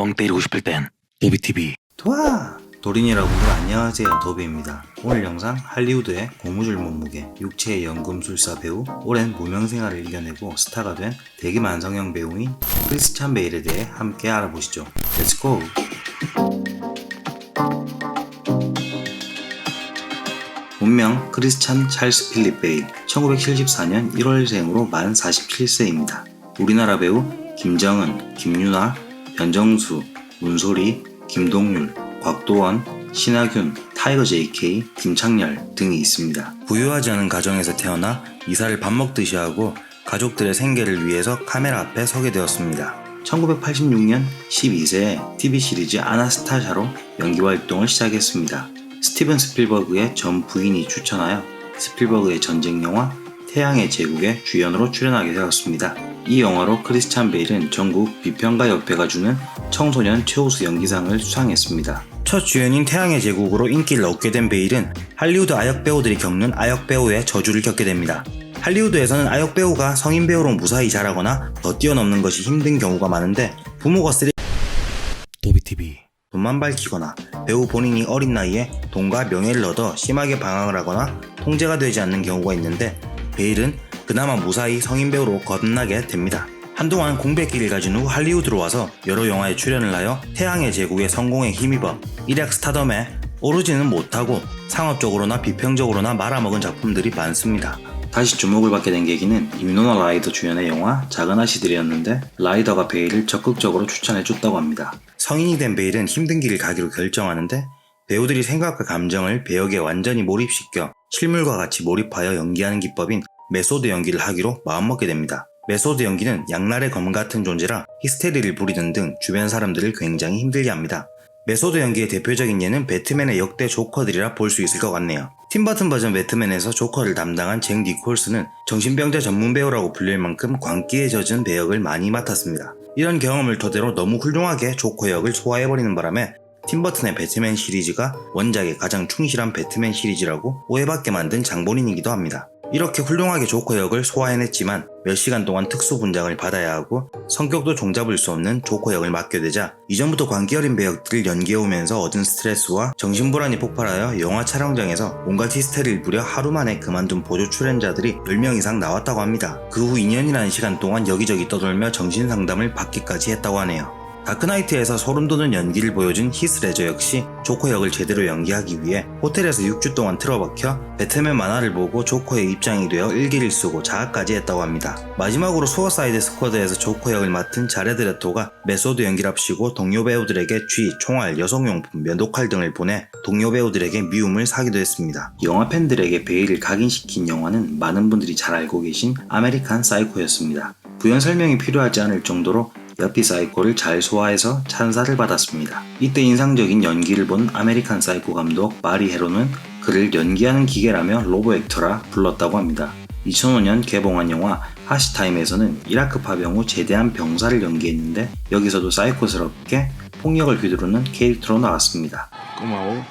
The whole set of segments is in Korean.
멍 때리고 싶을 땐. 도비TV 도와! 도린이 여러분들 안녕하세요. 도비입니다. 오늘 영상 할리우드의 고무줄 몸무게 육체의 연금술사 배우 오랜 무명 생활을 이겨내고 스타가 된 대기 만성형 배우인 크리스찬 베일에 대해 함께 알아보시죠. 렛츠고! 본명 크리스찬 찰스 필립 베일. 1974년 1월생으로 만 47세입니다. 우리나라 배우 김정은, 김유나, 변정수, 문소리, 김동률, 곽도원, 신하균, 타이거 JK, 김창렬 등이 있습니다. 부유하지 않은 가정에서 태어나 이사를 밥 먹듯이 하고 가족들의 생계를 위해서 카메라 앞에 서게 되었습니다. 1986년 12세에 TV 시리즈 아나스타샤로 연기 활동을 시작했습니다. 스티븐 스필버그의 전 부인이 추천하여 스필버그의 전쟁 영화 태양의 제국에 주연으로 출연하게 되었습니다. 이 영화로 크리스찬 베일은 전국 비평가 협회가 주는 청소년 최우수 연기상을 수상했습니다. 첫 주연인 태양의 제국으로 인기를 얻게 된 베일은 할리우드 아역 배우들이 겪는 아역 배우의 저주를 겪게 됩니다. 할리우드에서는 아역 배우가 성인 배우로 무사히 자라거나 더 뛰어넘는 것이 힘든 경우가 많은데 부모가 쓰레 도비TV 돈만 밝히거나 배우 본인이 어린 나이에 돈과 명예를 얻어 심하게 방황을 하거나 통제가 되지 않는 경우가 있는데 베일은 그나마 무사히 성인 배우로 거듭나게 됩니다. 한동안 공백기를 가진 후 할리우드로 와서 여러 영화에 출연을 하여 태양의 제국의 성공에 힘입어 일약 스타덤에 오르지는 못하고 상업적으로나 비평적으로나 말아먹은 작품들이 많습니다. 다시 주목을 받게 된 계기는 위노나 라이더 주연의 영화 작은 아씨들이었는데 라이더가 베일을 적극적으로 추천해줬다고 합니다. 성인이 된 베일은 힘든 길을 가기로 결정하는데 배우들이 생각과 감정을 배역에 완전히 몰입시켜 실물과 같이 몰입하여 연기하는 기법인 메소드 연기를 하기로 마음먹게 됩니다. 메소드 연기는 양날의 검 같은 존재라 히스테리를 부리는 등 주변 사람들을 굉장히 힘들게 합니다. 메소드 연기의 대표적인 예는 배트맨의 역대 조커들이라 볼 수 있을 것 같네요. 팀버튼 버전 배트맨에서 조커를 담당한 잭 니콜스는 정신병자 전문 배우라고 불릴 만큼 광기에 젖은 배역을 많이 맡았습니다. 이런 경험을 토대로 너무 훌륭하게 조커 역을 소화해버리는 바람에 팀버튼의 배트맨 시리즈가 원작에 가장 충실한 배트맨 시리즈라고 오해받게 만든 장본인이기도 합니다. 이렇게 훌륭하게 조커 역을 소화해냈지만 몇 시간 동안 특수 분장을 받아야 하고 성격도 종잡을 수 없는 조커 역을 맡게 되자 이전부터 광기 어린 배역들을 연기해오면서 얻은 스트레스와 정신불안이 폭발하여 영화 촬영장에서 온갖 히스테리를 부려 하루 만에 그만둔 보조 출연자들이 10명 이상 나왔다고 합니다. 그 후 2년이라는 시간 동안 여기저기 떠돌며 정신상담을 받기까지 했다고 하네요. 다크나이트에서 소름 돋는 연기를 보여준 히스레저 역시 조커 역을 제대로 연기하기 위해 호텔에서 6주 동안 틀어박혀 배트맨 만화를 보고 조커의 입장이 되어 일기를 쓰고 자학까지 했다고 합니다. 마지막으로 수어사이드 스쿼드에서 조커 역을 맡은 자레드 레토가 메소드 연기랍시고 동료 배우들에게 쥐, 총알, 여성용품, 면도칼 등을 보내 동료 배우들에게 미움을 사기도 했습니다. 영화 팬들에게 베일을 각인시킨 영화는 많은 분들이 잘 알고 계신 아메리칸 사이코였습니다. 부연 설명이 필요하지 않을 정도로 옆이 사이코를 잘 소화해서 찬사를 받았습니다. 이때 인상적인 연기를 본 아메리칸 사이코 감독 마리 헤로는 그를 연기하는 기계라며 로보 액터라 불렀다고 합니다. 2005년 개봉한 영화 하시타임에서는 이라크 파병 후 제대한 병사를 연기했는데 여기서도 사이코스럽게 폭력을 휘두르는 캐릭터로 나왔습니다. 고마워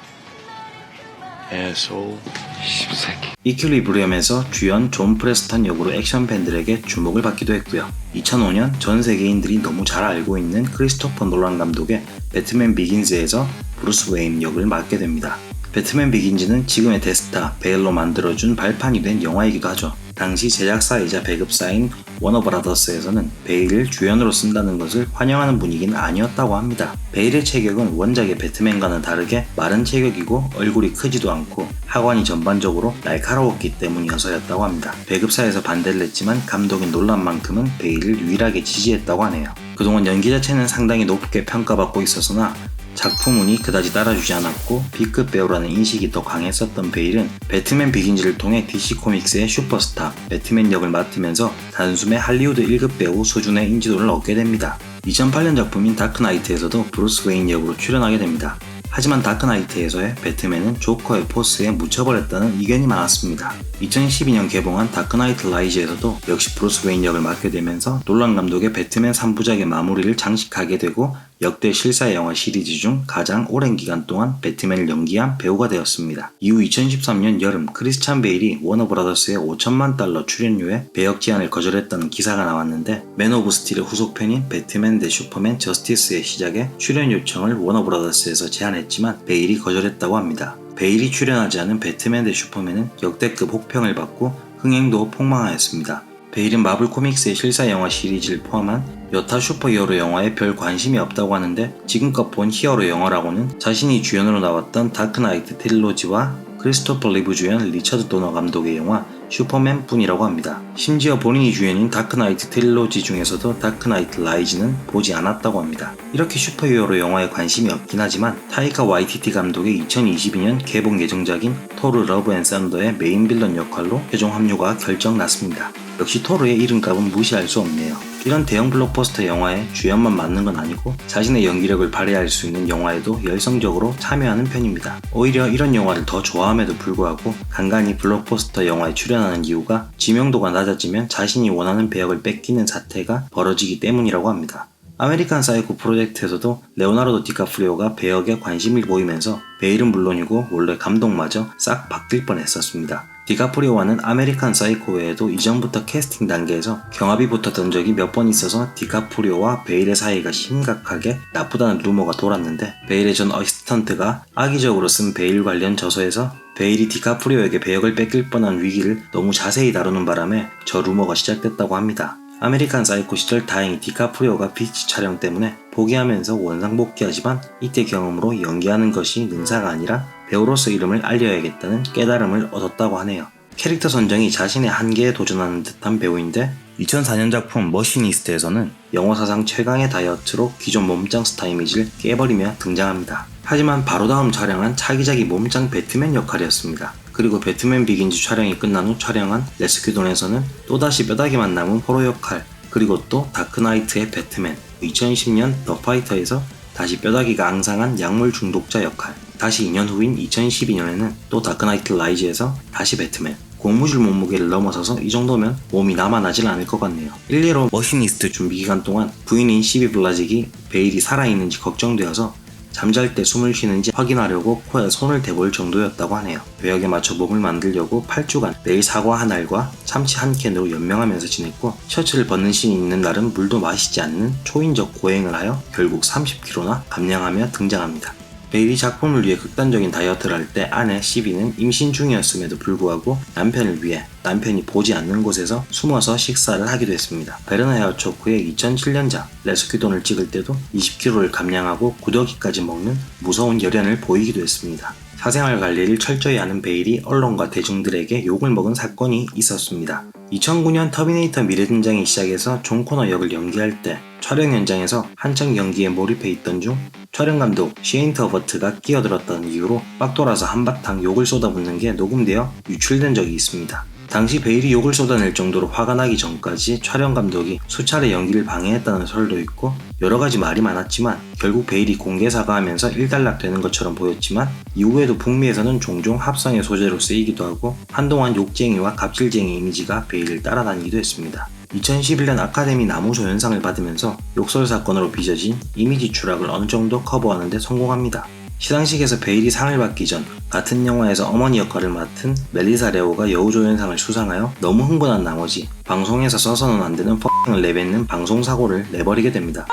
이퀄리브리엄에서 주연 존 프레스턴 역으로 액션 팬들에게 주목을 받기도 했고요. 2005년 전 세계인들이 너무 잘 알고 있는 크리스토퍼 놀란 감독의 배트맨 비긴즈에서 브루스 웨인 역을 맡게 됩니다. 배트맨 비긴즈는 지금의 데스타 베일로 만들어준 발판이 된 영화이기도 하죠. 당시 제작사이자 배급사인 워너브라더스에서는 베일을 주연으로 쓴다는 것을 환영하는 분위기는 아니었다고 합니다. 베일의 체격은 원작의 배트맨과는 다르게 마른 체격이고 얼굴이 크지도 않고 하관이 전반적으로 날카로웠기 때문이어서였다고 합니다. 배급사에서 반대를 했지만 감독인 논란만큼은 베일을 유일하게 지지했다고 하네요. 그동안 연기 자체는 상당히 높게 평가받고 있었으나 작품운이 그다지 따라주지 않았고 B급 배우라는 인식이 더 강했었던 베일은 배트맨 비긴즈를 통해 DC 코믹스의 슈퍼스타 배트맨 역을 맡으면서 단숨에 할리우드 1급 배우 수준의 인지도를 얻게 됩니다. 2008년 작품인 다크나이트에서도 브루스 웨인 역으로 출연하게 됩니다. 하지만 다크나이트에서의 배트맨은 조커의 포스에 묻혀버렸다는 의견이 많았습니다. 2012년 개봉한 다크나이트 라이즈에서도 역시 브루스 웨인 역을 맡게 되면서 놀란 감독의 배트맨 3부작의 마무리를 장식하게 되고 역대 실사 영화 시리즈 중 가장 오랜 기간 동안 배트맨을 연기한 배우가 되었습니다. 이후 2013년 여름 크리스찬 베일이 워너브라더스의 5천만 달러 출연료에 배역 제안을 거절했다는 기사가 나왔는데 맨 오브 스틸의 후속편인 배트맨 대 슈퍼맨 저스티스의 시작에 출연 요청을 워너브라더스에서 제안했지만 베일이 거절했다고 합니다. 베일이 출연하지 않은 배트맨 대 슈퍼맨은 역대급 혹평을 받고 흥행도 폭망하였습니다. 베일은 마블 코믹스의 실사 영화 시리즈를 포함한 여타 슈퍼히어로 영화에 별 관심이 없다고 하는데 지금껏 본 히어로 영화라고는 자신이 주연으로 나왔던 다크나이트 트릴로지와 크리스토퍼 리브 주연 리처드 도너 감독의 영화 슈퍼맨 뿐이라고 합니다. 심지어 본인이 주연인 다크나이트 트릴로지 중에서도 다크나이트 라이즈는 보지 않았다고 합니다. 이렇게 슈퍼히어로 영화에 관심이 없긴 하지만 타이카 와이티티 감독의 2022년 개봉 예정작인 토르 러브 앤 썬더의 메인 빌런 역할로 최종 합류가 결정났습니다. 역시 토르의 이름값은 무시할 수 없네요. 이런 대형 블록버스터 영화에 주연만 맡는 건 아니고 자신의 연기력을 발휘할 수 있는 영화에도 열성적으로 참여하는 편입니다. 오히려 이런 영화를 더 좋아함에도 불구하고 간간히 블록버스터 영화에 출연하는 이유가 지명도가 낮아지면 자신이 원하는 배역을 뺏기는 사태가 벌어지기 때문이라고 합니다. 아메리칸 사이코 프로젝트에서도 레오나르도 디카프리오가 배역에 관심을 보이면서 베일은 물론이고 원래 감독마저 싹 바뀔 뻔했었습니다. 디카프리오와는 아메리칸 사이코 외에도 이전부터 캐스팅 단계에서 경합이 붙었던 적이 몇 번 있어서 디카프리오와 베일의 사이가 심각하게 나쁘다는 루머가 돌았는데 베일의 전 어시스턴트가 악의적으로 쓴 베일 관련 저서에서 베일이 디카프리오에게 배역을 뺏길 뻔한 위기를 너무 자세히 다루는 바람에 저 루머가 시작됐다고 합니다. 아메리칸 사이코 시절 다행히 디카프리오가 비치 촬영 때문에 포기하면서 원상복귀하지만 이때 경험으로 연기하는 것이 능사가 아니라 배우로서 이름을 알려야겠다는 깨달음을 얻었다고 하네요. 캐릭터 선정이 자신의 한계에 도전하는 듯한 배우인데 2004년 작품 머시니스트에서는 영화 사상 최강의 다이어트로 기존 몸짱 스타 이미지를 깨버리며 등장합니다. 하지만 바로 다음 촬영한 차기작이 몸짱 배트맨 역할이었습니다. 그리고 배트맨 비긴즈 촬영이 끝난 후 촬영한 레스큐돈에서는 또다시 뼈다귀만 남은 호러 역할 그리고 또 다크나이트의 배트맨 2010년 더 파이터에서 다시 뼈다귀가 앙상한 약물 중독자 역할 다시 2년 후인 2012년에는 또 다크나이트 라이즈에서 다시 배트맨 고무줄 몸무게를 넘어서서 이 정도면 몸이 남아나질 않을 것 같네요. 일례로 머시니스트 준비 기간 동안 부인인 시비 블라직이 베일이 살아있는지 걱정되어서 잠잘 때 숨을 쉬는지 확인하려고 코에 손을 대볼 정도였다고 하네요. 배역에 맞춰 몸을 만들려고 8주간 매일 사과 한 알과 참치 한 캔으로 연명하면서 지냈고 셔츠를 벗는 신이 있는 날은 물도 마시지 않는 초인적 고행을 하여 결국 30kg나 감량하며 등장합니다. 베일이 작품을 위해 극단적인 다이어트를 할 때 아내 시비는 임신 중이었음에도 불구하고 남편을 위해 남편이 보지 않는 곳에서 숨어서 식사를 하기도 했습니다. 베르나 헤어초크의 2007년작 레스큐돈을 찍을 때도 20kg를 감량하고 구더기까지 먹는 무서운 열연을 보이기도 했습니다. 사생활 관리를 철저히 하는 베일이 언론과 대중들에게 욕을 먹은 사건이 있었습니다. 2009년 터미네이터 미래등장이 시작해서 존 코너 역을 연기할 때 촬영 현장에서 한창 연기에 몰입해 있던 중 촬영 감독 시에인트 어버트가 끼어들었다는 이유로 빡 돌아서 한바탕 욕을 쏟아붓는 게 녹음되어 유출된 적이 있습니다. 당시 베일이 욕을 쏟아낼 정도로 화가 나기 전까지 촬영 감독이 수차례 연기를 방해했다는 설도 있고 여러 가지 말이 많았지만 결국 베일이 공개 사과하면서 일단락되는 것처럼 보였지만 이후에도 북미에서는 종종 합성의 소재로 쓰이기도 하고 한동안 욕쟁이와 갑질쟁이 이미지가 베일을 따라다니기도 했습니다. 2011년 아카데미 나무조연상을 받으면서 욕설 사건으로 빚어진 이미지 추락을 어느 정도 커버하는데 성공합니다. 시상식에서 베일이 상을 받기 전 같은 영화에서 어머니 역할을 맡은 멜리사 레오가 여우조연상을 수상하여 너무 흥분한 나머지 방송에서 써서는 안 되는 펑을 내뱉는 방송 사고를 내버리게 됩니다.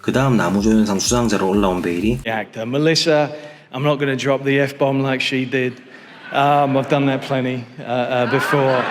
그 다음 나무조연상 수상자로 올라온 베일이 the actor. Melissa, I'm not going to drop the F bomb like she did. Um, I've done that plenty uh, uh, before.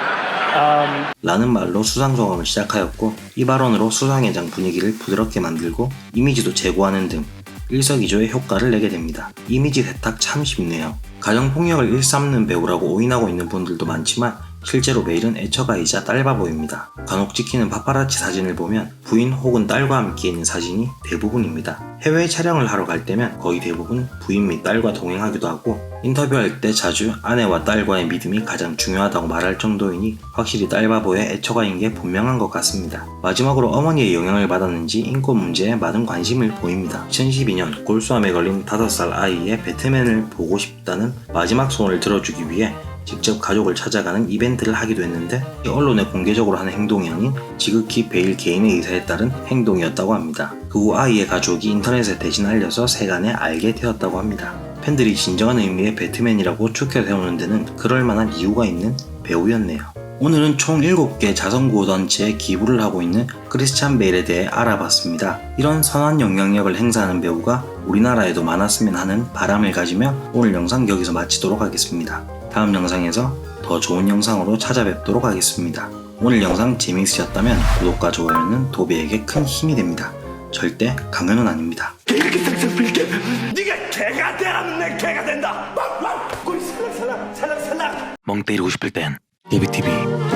라는 말로 수상 소감을 시작하였고 이 발언으로 수상회장 분위기를 부드럽게 만들고 이미지도 제고하는 등 일석이조의 효과를 내게 됩니다. 이미지 세탁 참 쉽네요. 가정폭력을 일삼는 배우라고 오인하고 있는 분들도 많지만 실제로 베일은 애처가이자 딸바보입니다. 간혹 찍히는 파파라치 사진을 보면 부인 혹은 딸과 함께 있는 사진이 대부분입니다. 해외 촬영을 하러 갈 때면 거의 대부분 부인 및 딸과 동행하기도 하고 인터뷰할 때 자주 아내와 딸과의 믿음이 가장 중요하다고 말할 정도이니 확실히 딸바보의 애처가인 게 분명한 것 같습니다. 마지막으로 어머니의 영향을 받았는지 인권 문제에 많은 관심을 보입니다. 2012년 골수암에 걸린 5살 아이의 배트맨을 보고 싶다는 마지막 소원을 들어주기 위해 직접 가족을 찾아가는 이벤트를 하기도 했는데 언론에 공개적으로 하는 행동이 아닌 지극히 베일 개인의 의사에 따른 행동이었다고 합니다. 그 후 아이의 가족이 인터넷에 대신 알려서 세간에 알게 되었다고 합니다. 팬들이 진정한 의미의 배트맨이라고 추켜 세우는 데는 그럴 만한 이유가 있는 배우였네요. 오늘은 총 7개 자선구호단체에 기부를 하고 있는 크리스찬 베일에 대해 알아봤습니다. 이런 선한 영향력을 행사하는 배우가 우리나라에도 많았으면 하는 바람을 가지며 오늘 영상 여기서 마치도록 하겠습니다. 다음 영상에서 더 좋은 영상으로 찾아뵙도록 하겠습니다. 오늘 영상 재미있으셨다면 구독과 좋아요는 도비에게 큰 힘이 됩니다. 절대 강요는 아닙니다. 네가 개가 되라면 내 개가 된다. 막, 막, 꿀 살랑살랑, 살랑살랑. 멍 때리고 싶을 땐 도비TV